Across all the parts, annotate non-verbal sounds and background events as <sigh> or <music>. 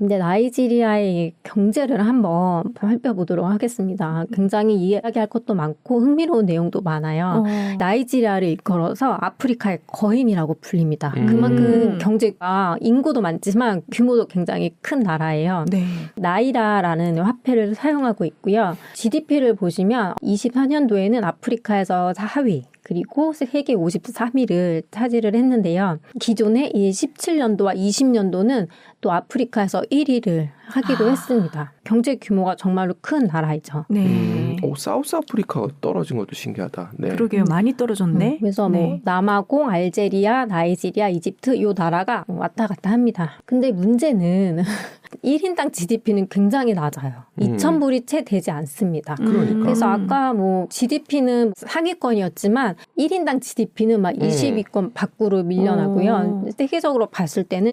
이제 나이지리아의 경제를 한번 살펴보도록 하겠습니다. 굉장히 이야기할 것도 많고 흥미로운 내용도 많아요. 어. 나이지리아를 이끌어서 아프리카의 거인이라고 불립니다. 음. 그만큼 경제가 인구도 많지만 규모도 굉장히 큰 나라예요. 네. 나이라라는 화폐를 사용하고 있고요. GDP를 보시면 24년도에는 아프리카에서 4위, 그리고 세계 53위를 차지를 했는데요. 기존에 이 17년도와 20년도는 또 아프리카에서 1위를 하기도 아. 했습니다. 경제 규모가 정말로 큰 나라이죠. 네. 음, 오, 사우스 아프리카가 떨어진 것도 신기하다. 네. 그러게요. 많이 떨어졌네. 음, 그래서 뭐 네. 남아공, 알제리아, 나이지리아, 이집트 요 나라가 왔다 갔다 합니다. 근데 문제는 <laughs> 1인당 GDP는 굉장히 낮아요. 음. 2,000불이 채 되지 않습니다. 그러니까. 그래서 아까 뭐 GDP는 상위권이었지만 1인당 GDP는 막 음. 20위권 밖으로 밀려나고요. 오. 세계적으로 봤을 때는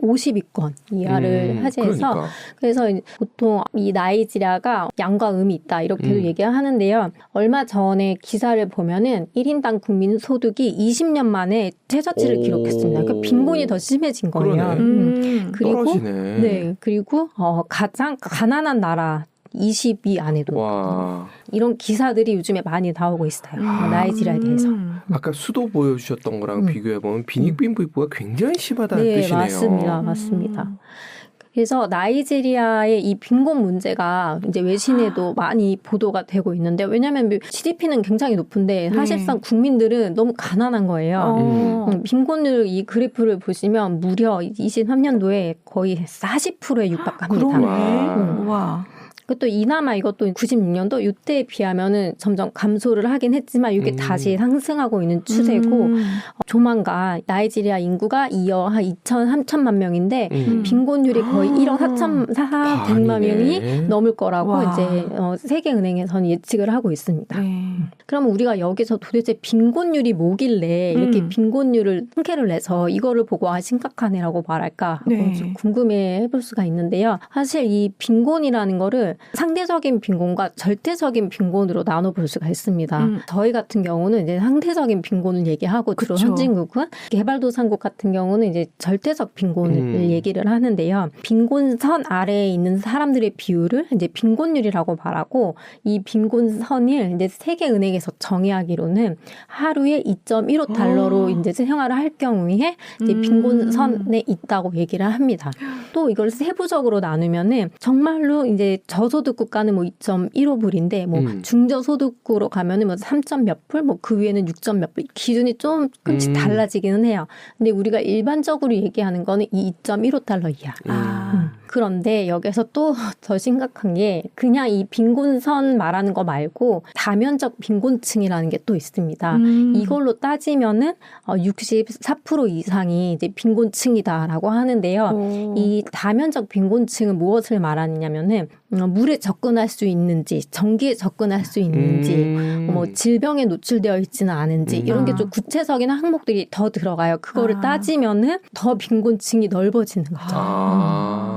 150위권 이하를 음, 하지해서 그러니까. 그래서 보통 이 나이지리아가 양과 음이 있다 이렇게도 음. 얘기를 하는데요. 얼마 전에 기사를 보면은 1인당 국민 소득이 20년 만에 최저치를 오. 기록했습니다. 그러니까 빈곤이 더 심해진 거예요. 음. 그리고 떨어지네. 네 그리고 어, 가장 가난한 나라 20위 안에도 와. 이런 기사들이 요즘에 많이 나오고 있어요. 아. 나이지리아에 대해서. 음. 아까 수도 보여주셨던 거랑 음. 비교해 보면 빈익빈부가 굉장히 심하다는 네, 뜻이네요. 맞습니다. 맞습니다. 그래서 나이지리아의 이 빈곤 문제가 이제 외신에도 많이 보도가 되고 있는데 왜냐하면 GDP는 굉장히 높은데 사실상 국민들은 너무 가난한 거예요. 어. 음, 빈곤율 이 그래프를 보시면 무려 23년도에 거의 40%에 육박합니다. 그러네. 와. 와. 그것도 이나마 이것도 96년도 이때에 비하면은 점점 감소를 하긴 했지만 이게 음. 다시 상승하고 있는 추세고 음. 어, 조만간 나이지리아 인구가 2억 한 2천 3천만 명인데 음. 빈곤율이 거의 아. 1억 4천 4백만 반이네. 명이 넘을 거라고 와. 이제 어, 세계은행에서는 예측을 하고 있습니다. 네. 그럼 우리가 여기서 도대체 빈곤율이 뭐길래 이렇게 음. 빈곤율을 통계를 내서 이거를 보고 아 심각하네라고 말할까 네. 어, 좀 궁금해 해볼 수가 있는데요. 사실 이 빈곤이라는 거를 상대적인 빈곤과 절대적인 빈곤으로 나눠볼 수가 있습니다. 음. 저희 같은 경우는 이제 상대적인 빈곤을 얘기하고 주로. 선진국은 개발도상국 같은 경우는 이제 절대적 빈곤을 음. 얘기를 하는데요. 빈곤선 아래에 있는 사람들의 비율을 이제 빈곤율이라고 말하고 이 빈곤선을 이제 세계은행에서 정의하기로는 하루에 2.15 달러로 어. 이제 생활을 할 경우에 이제 음. 빈곤선에 있다고 얘기를 합니다. <gasps> 또 이걸 세부적으로 나누면은 정말로 이제 저소득 국가는 뭐 2.15불인데 뭐 음. 중저소득으로 가면은 뭐 3점 몇 불, 뭐 그 위에는 6점 몇 불. 기준이 조금씩 음. 달라지기는 해요. 근데 우리가 일반적으로 얘기하는 거는 이 2.15달러 이하. 아. 음. 그런데 여기서 또 <laughs> 더 심각한 게 그냥 이 빈곤선 말하는 거 말고 다면적 빈곤층이라는 게 또 있습니다. 음. 이걸로 따지면은 어, 64% 이상이 이제 빈곤층이다라고 하는데요. 오. 이 다면적 빈곤층은 무엇을 말하느냐면은 어, 물에 접근할 수 있는지, 전기에 접근할 수 있는지, 음. 뭐 질병에 노출되어 있지는 않은지 음. 이런 게 아. 좀 구체적인 항목들이 더 들어가요. 그거를 아. 따지면은 더 빈곤층이 넓어지는 거죠. 아.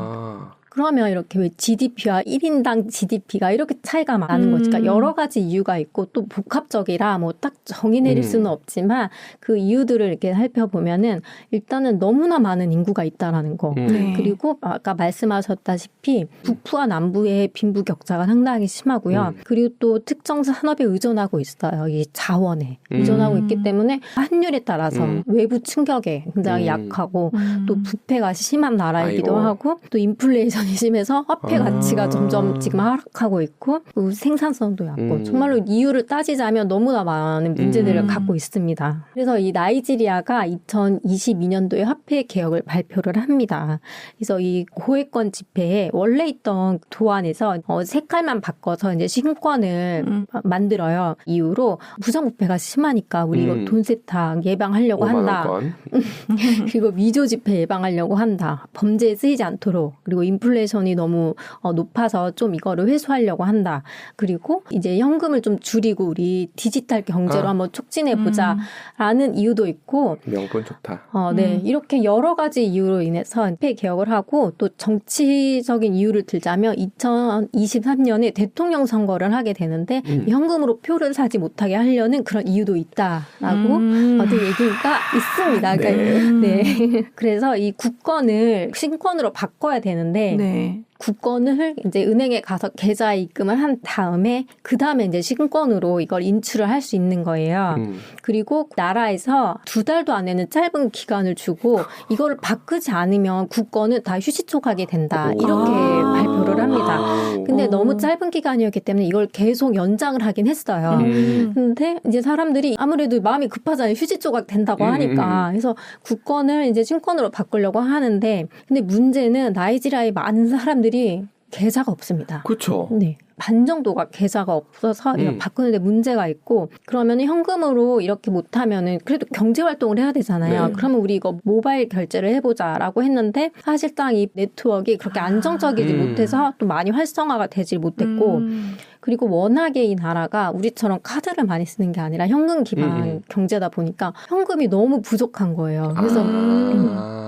그러면 이렇게 왜 GDP와 1인당 GDP가 이렇게 차이가 많은 음. 거지. 그러니까 여러 가지 이유가 있고 또 복합적이라 뭐 딱 정의 내릴 음. 수는 없지만 그 이유들을 이렇게 살펴보면은 일단은 너무나 많은 인구가 있다라는 거. 음. 네. 그리고 아까 말씀하셨다시피 북부와 남부의 빈부 격차가 상당히 심하고요. 음. 그리고 또 특정 산업에 의존하고 있어요. 이 자원에 음. 의존하고 있기 때문에 환율에 따라서 음. 외부 충격에 굉장히 음. 약하고 음. 또 부패가 심한 나라이기도 아이고. 하고 또 인플레이션 이 심해서 화폐 아. 가치가 점점 지금 하락하고 있고 또 생산성도 얕고 음. 정말로 이유를 따지자면 너무나 많은 문제들을 음. 갖고 있습니다. 그래서 이 나이지리아가 2022년도에 화폐 개혁을 발표를 합니다. 그래서 이 고액권 지폐에 원래 있던 도안에서 어, 색깔만 바꿔서 이제 신권을 음. 만들어요. 이후로 부정부패가 심하니까 우리 이거 음. 돈 세탁 예방하려고 5만 한다. <laughs> 그리고 미조 지폐 예방하려고 한다. 범죄에 쓰이지 않도록 그리고 인플레 인플레이션이 너무 어, 높아서 좀 이거를 회수하려고 한다. 그리고 이제 현금을 좀 줄이고 우리 디지털 경제로 아. 한번 촉진해 보자라는 이유도 있고 명분 좋다. 어, 네. 음. 이렇게 여러 가지 이유로 인해서 폐 개혁을 하고 또 정치적인 이유를 들자면 2023년에 대통령 선거를 하게 되는데 음. 현금으로 표를 사지 못하게 하려는 그런 이유도 있다라고 음. 어떤 얘기가 있습니다. 그러니까 네. 네. <laughs> 그래서 이 국권을 신권으로 바꿔야 되는데 네. 국권을 이제 은행에 가서 계좌 입금을 한 다음에 그 다음에 이제 신권으로 이걸 인출을 할 수 있는 거예요. 음. 그리고 나라에서 두 달도 안 되는 짧은 기간을 주고 이거를 바꾸지 않으면 국권은 다 휴지촉하게 된다 이렇게 아. 발표를 합니다. 오. 근데 어. 너무 짧은 기간이었기 때문에 이걸 계속 연장을 하긴 했어요. 음. 근데 이제 사람들이 아무래도 마음이 급하잖아요. 휴지 조각 된다고 음, 하니까. 그래서 국권을 이제 신권으로 바꾸려고 하는데 근데 문제는 나이지리아의 많은 사람들이 계좌가 없습니다. 그렇죠. 네. 반 정도가 계좌가 없어서 음. 바꾸는데 문제가 있고 그러면 현금으로 이렇게 못하면은 그래도 경제 활동을 해야 되잖아요. 네. 그러면 우리 이거 모바일 결제를 해보자라고 했는데 사실상 이 네트워크가 그렇게 안정적이지 음. 못해서 또 많이 활성화가 되질 못했고 음. 그리고 워낙에 이 나라가 우리처럼 카드를 많이 쓰는 게 아니라 현금 기반 음. 경제다 보니까 현금이 너무 부족한 거예요. 그래서 아.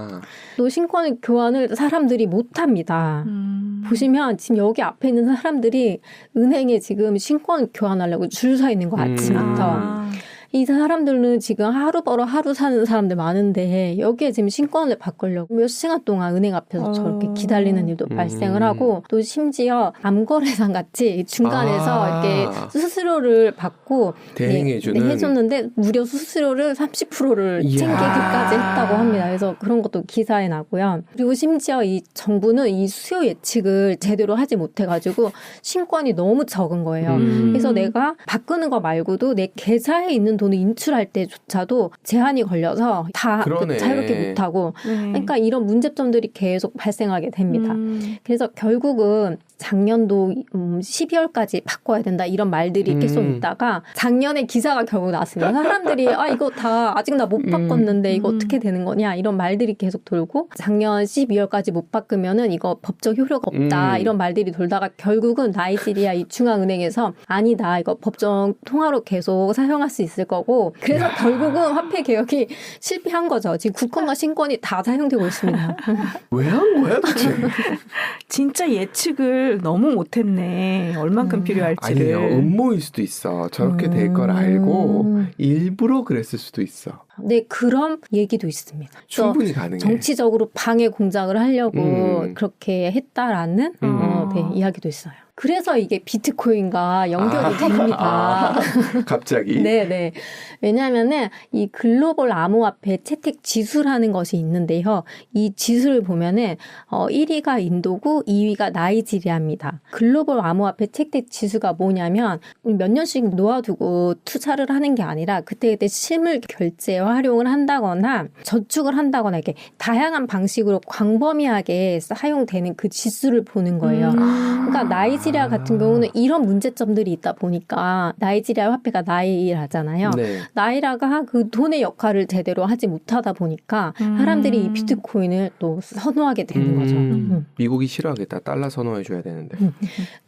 또 신권 교환을 사람들이 못 합니다. 음. 보시면 지금 여기 앞에 있는 사람들이 은행에 지금 신권 교환하려고 줄 서 있는 거 음. 아침부터. 아. 이 사람들은 지금 하루 벌어 하루 사는 사람들 많은데 여기에 지금 신권을 바꾸려고 몇 시간 동안 은행 앞에서 어. 저렇게 기다리는 일도 음. 발생을 하고 또 심지어 암거래상 같이 중간에서 아. 이렇게 수수료를 받고 대행해주는. 네, 네, 해줬는데 무려 수수료를 30%를 이야. 챙기기까지 했다고 합니다. 그래서 그런 것도 기사에 나고요. 그리고 심지어 이 정부는 이 수요 예측을 제대로 하지 못해가지고 신권이 너무 적은 거예요. 음. 그래서 내가 바꾸는 거 말고도 내 계좌에 있는 돈을 인출할 때조차도 제한이 걸려서 다 그러네. 자유롭게 못하고 네. 그러니까 이런 문제점들이 계속 발생하게 됩니다. 음. 그래서 결국은 작년도 음, 12월까지 바꿔야 된다 이런 말들이 음. 계속 있다가 작년에 기사가 결국 나왔습니다. 사람들이 아 이거 다 아직 나못 음. 바꿨는데 이거 음. 어떻게 되는 거냐 이런 말들이 계속 돌고 작년 12월까지 못 바꾸면은 이거 법적 효력가 없다 음. 이런 말들이 돌다가 결국은 나이지리아 이 중앙은행에서 아니다 이거 법정 통화로 계속 사용할 수 있을 거고 그래서 결국은 화폐 개혁이 실패한 거죠. 지금 국권과 신권이 다 사용되고 있습니다. <laughs> 왜 한 거야 도대체? <laughs> 진짜 예측을 너무 못했네. 얼만큼 음. 필요할지를. 아니에요. 음모일 수도 있어. 저렇게 될걸 알고 음. 일부러 그랬을 수도 있어. 네, 그런 얘기도 있습니다. 충분히 가능해. 정치적으로 방해 공작을 하려고 음. 그렇게 했다라는 음. 어, 네, 이야기도 있어요. 그래서 이게 비트코인과 연결이 아. 됩니다. 아, <laughs> 갑자기. 네, 네. 왜냐하면은 이 글로벌 암호화폐 채택 지수라는 것이 있는데요. 이 지수를 보면은 어 1위가 인도고 2위가 나이지리아입니다. 글로벌 암호화폐 채택 지수가 뭐냐면 몇 년씩 놓아두고 투자를 하는 게 아니라 그때그때 실물 결제 활용을 한다거나 저축을 한다거나 이렇게 다양한 방식으로 광범위하게 사용되는 그 지수를 보는 거예요. 음. 그러니까 나이지 리아 같은 경우는 이런 문제점들이 있다 보니까 나이지리아 화폐가 나이라잖아요. 네. 나이라가 그 돈의 역할을 제대로 하지 못하다 보니까 음. 사람들이 이 비트코인을 또 선호하게 되는 거죠. 음. 음. 미국이 싫어하겠다. 달러 선호해줘야 되는데. 음.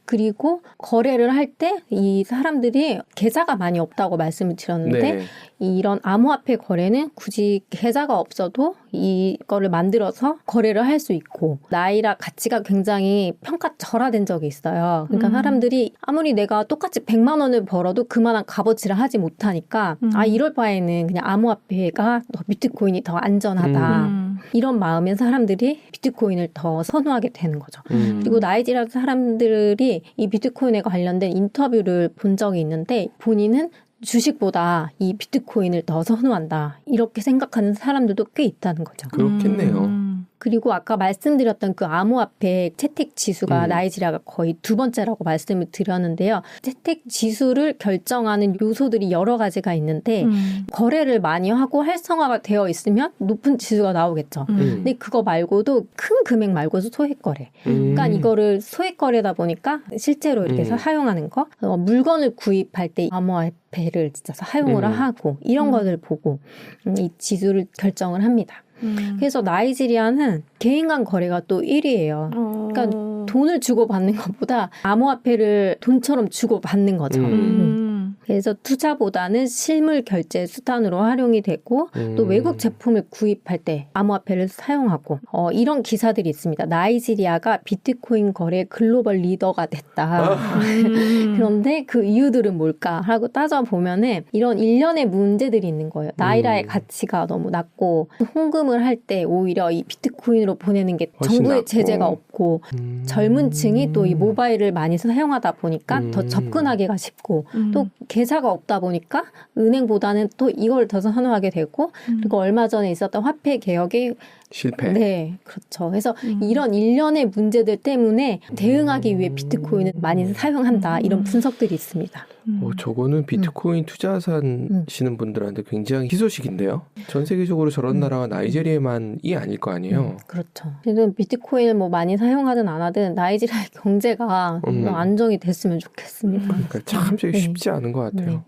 그리고 거래를 할 때 이 사람들이 계좌가 많이 없다고 말씀을 드렸는데 네. 이런 암호화폐 거래는 굳이 계좌가 없어도 이거를 만들어서 거래를 할 수 있고 나이라 가치가 굉장히 평가 절하된 적이 있어요. 그러니까 음. 사람들이 아무리 내가 똑같이 100만 원을 벌어도 그만한 값어치를 하지 못하니까 음. 아 이럴 바에는 그냥 암호화폐가 더 비트코인이 더 안전하다. 음. 이런 마음에 사람들이 비트코인을 더 선호하게 되는 거죠. 음. 그리고 나이지리아 사람들이 이 비트코인에 관련된 인터뷰를 본 적이 있는데 본인은 주식보다 이 비트코인을 더 선호한다. 이렇게 생각하는 사람들도 꽤 있다는 거죠. 그렇겠네요. 음. 그리고 아까 말씀드렸던 그 암호화폐 채택 지수가 음. 나이지리아가 거의 두 번째라고 말씀을 드렸는데요. 채택 지수를 결정하는 요소들이 여러 가지가 있는데 음. 거래를 많이 하고 활성화가 되어 있으면 높은 지수가 나오겠죠. 음. 근데 그거 말고도 큰 금액 말고도 소액 거래. 음. 그러니까 이거를 소액 거래다 보니까 실제로 이렇게 해서 음. 사용하는 거, 어, 물건을 구입할 때 암호화폐를 진짜 사용을 음. 하고 이런 음. 것을 보고 음, 이 지수를 결정을 합니다. 음. 그래서 나이지리아는 개인 간 거래가 또 1위예요. 어. 그러니까 어. 돈을 주고 받는 것보다 암호화폐를 돈처럼 주고 받는 거죠. 음. 음. 그래서 투자보다는 실물 결제 수단으로 활용이 되고 또 음. 외국 제품을 구입할 때 암호화폐를 사용하고 어, 이런 기사들이 있습니다. 나이지리아가 비트코인 거래 글로벌 리더가 됐다. 음. <laughs> 그런데 그 이유들은 뭘까 하고 따져보면은 이런 일련의 문제들이 있는 거예요. 나이라의 음. 가치가 너무 낮고 홍금을 할 때 오히려 이 비트코인으로 보내는 게 정부의 낮고. 제재가 없고 음. 젊은 층이 또 이 모바일을 많이 사용하다 보니까 더 음. 접근하기가 쉽고 음. 또 계좌가 없다 보니까 은행보다는 또 이걸 더 선호하게 되고 음. 그리고 얼마 전에 있었던 화폐 개혁이 실패. 네 그렇죠. 그래서 음. 이런 일련의 문제들 때문에 대응하기 위해 비트코인을 많이 사용한다 이런 분석들이 있습니다. 음. 어, 저거는 비트코인 투자하시는 분들한테 굉장히 희소식인데요. 전 세계적으로 저런 음. 나라가 나이제리아만이 아닐 거 아니에요. 음, 그렇죠. 지금 비트코인을 뭐 많이 사용하든 안 하든 나이지리아의 경제가 음. 좀 안정이 됐으면 좋겠습니다. 그러니까 참 네. 쉽지 않은 것 같아요. 네.